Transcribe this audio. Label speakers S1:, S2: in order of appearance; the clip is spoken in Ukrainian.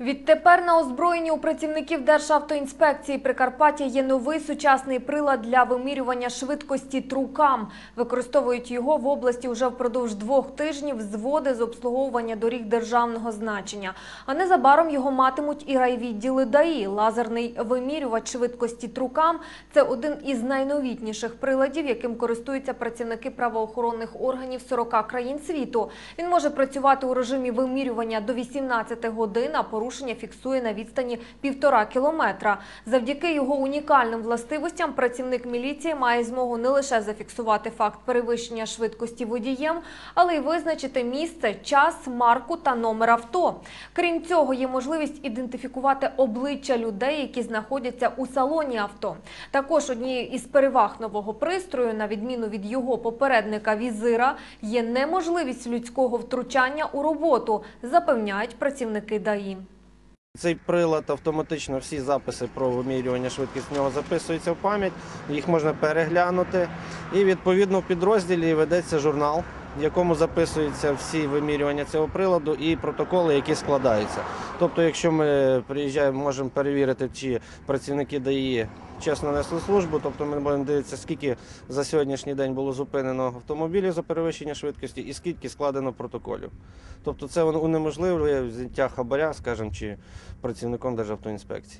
S1: Відтепер на озброєнні у працівників Державтоінспекції Прикарпаття є новий сучасний прилад для вимірювання швидкості трукам. Використовують його в області вже впродовж двох тижнів зводи з обслуговування доріг державного значення. А незабаром його матимуть і райвідділи ДАІ. Лазерний вимірювач швидкості трукам – це один із найновітніших приладів, яким користуються працівники правоохоронних органів 40 країн світу. Він може працювати у режимі вимірювання до 18 годин, а порушення фіксує на відстані півтора кілометра. Завдяки його унікальним властивостям працівник міліції має змогу не лише зафіксувати факт перевищення швидкості водієм, але й визначити місце, час, марку та номер авто. Крім цього, є можливість ідентифікувати обличчя людей, які знаходяться у салоні авто. Також однією із переваг нового пристрою, на відміну від його попередника візира, є неможливість людського втручання у роботу, запевняють працівники ДАІ.
S2: Цей прилад автоматично всі записи про вимірювання швидкості в нього записуються в пам'ять, їх можна переглянути. І відповідно в підрозділі ведеться журнал, в якому записуються всі вимірювання цього приладу і протоколи, які складаються. Тобто, якщо ми приїжджаємо, можемо перевірити, чи працівники ДАІ чесно несли службу, тобто ми будемо дивитися, скільки за сьогоднішній день було зупинено автомобілів за перевищення швидкості і скільки складено протоколів. Тобто це унеможливлює взяття хабаря, скажімо, чи працівником Державтоінспекції.